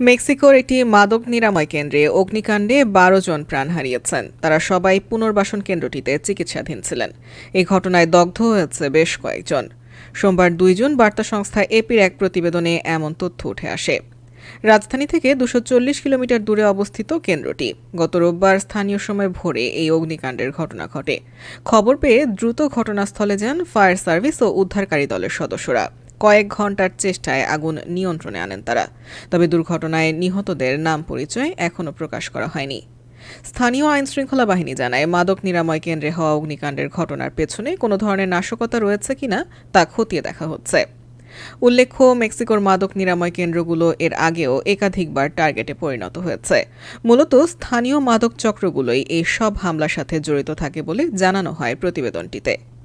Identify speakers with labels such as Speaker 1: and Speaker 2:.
Speaker 1: মেক্সিকোর একটি মাদক নিরাময় কেন্দ্রে অগ্নিকাণ্ডে বারো জন প্রাণ হারিয়েছেন। তারা সবাই পুনর্বাসন কেন্দ্রটিতে চিকিৎসাধীন ছিলেন। এই ঘটনায় দগ্ধ হয়েছে বেশ কয়েকজন। সোমবার দুইজন বার্তা সংস্থা এপির এক প্রতিবেদনে এমন তথ্য উঠে আসে। রাজধানী থেকে দুশো কিলোমিটার দূরে অবস্থিত কেন্দ্রটি। গত রোববার স্থানীয় সময় ভোরে এই অগ্নিকাণ্ডের ঘটনা ঘটে। খবর পেয়ে দ্রুত ঘটনাস্থলে যান ফায়ার সার্ভিস ও উদ্ধারকারী দলের সদস্যরা। কয়েক ঘণ্টার চেষ্টায় আগুন নিয়ন্ত্রণে আনেন তারা। তবে দুর্ঘটনায় নিহতদের নাম পরিচয় এখনও প্রকাশ করা হয়নি। স্থানীয় আইন শৃঙ্খলা বাহিনী জানায়, মাদক নিরাময় কেন্দ্রে হওয়া অগ্নিকাণ্ডের ঘটনার পেছনে কোনো ধরনের নাশকতা রয়েছে কিনা তা খতিয়ে দেখা হচ্ছে। উল্লেখ্য, মেক্সিকোর মাদক নিরাময় কেন্দ্রগুলো এর আগেও একাধিকবার টার্গেটে পরিণত হয়েছে। মূলত স্থানীয় মাদক চক্রগুলোই এই সব হামলার সাথে জড়িত থাকে বলে জানানো হয় প্রতিবেদনটিতে।